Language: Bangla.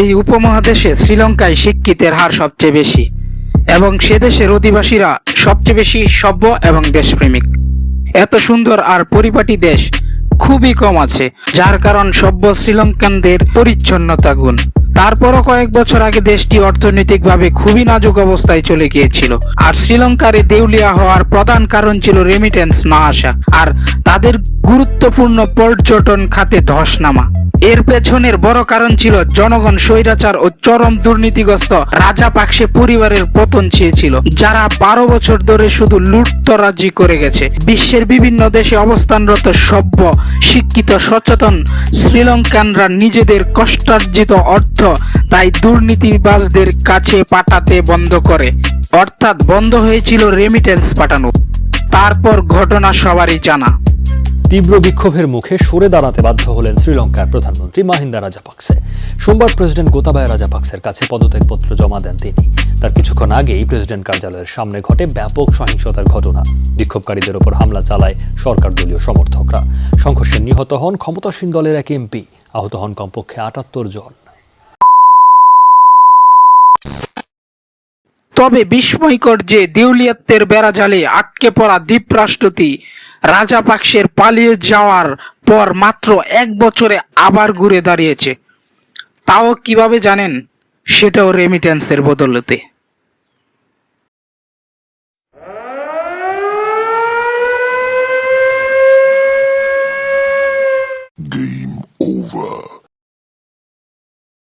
এই উপমহাদেশে শ্রীলঙ্কায় শিক্ষিতের হার সবচেয়ে বেশি, এবং সে দেশের অধিবাসীরা সবচেয়ে বেশি সভ্য এবং দেশপ্রেমিক। এত সুন্দর আর পরিপাটি দেশ খুবই কম আছে, যার কারণ সভ্য শ্রীলঙ্কানদের পরিচ্ছন্নতা গুণ। তারপরও কয়েক বছর আগে দেশটি অর্থনৈতিকভাবে খুবই নাজুক অবস্থায় চলে গিয়েছিল, আর শ্রীলঙ্কার দেউলিয়া হওয়ার প্রধান কারণ ছিল রেমিটেন্স না আসা, আর তাদের গুরুত্বপূর্ণ পর্যটন খাতে ধস নামা এর পেছনের বড় কারণ ছিল জনগণ স্বৈরাচার ও চরম দুর্নীতিগ্রস্ত রাজা পাকসে পরিবারের পতন চেয়েছিল, যারা বারো বছর ধরে শুধু লুটতরাজি করে গেছে। বিশ্বের বিভিন্ন দেশে অবস্থানরত সভ্য, শিক্ষিত, সচেতন শ্রীলঙ্কানরা নিজেদের কষ্টার্জিত অর্থ তাই দুর্নীতিবাজদের কাছে পাঠাতে বন্ধ করে, অর্থাৎ বন্ধ হয়েছিল রেমিটেন্স পাঠানো। তারপর ঘটনা সবারই জানা। তীব্র বিক্ষোভের মুখে সরে দাঁড়াতে বাধ্য হলেন শ্রীলঙ্কার প্রধানমন্ত্রী মাহিন্দা রাজাপাকসে। সোমবার প্রেসিডেন্ট গোতাবায়া রাজাপাকসের কাছে পদত্যাগপত্র জমা দেন তিনি। তার কিছুক্ষণ আগেই প্রেসিডেন্ট কার্যালয়ের সামনে ঘটে ব্যাপক সহিংসতার ঘটনা। বিক্ষোভকারীদের ওপর হামলা চালায় সরকার দলীয় সমর্থকরা। সংঘর্ষে নিহত হন ক্ষমতাসীন দলের এক এমপি। আহত হন কমপক্ষে আটাত্তর জন। তবে বিস্ময়কর যে দেউলিয়াত্বের বেড়াজালে আটকে পড়া দ্বীপরাষ্ট্রটি রাজাপাকসের পালিয়ে যাওয়ার পর মাত্র এক বছরে আবার ঘুরে দাঁড়িয়েছে। তাও কীভাবে জানেন? সেটাও রেমিটেন্সের বদলতে। Game over.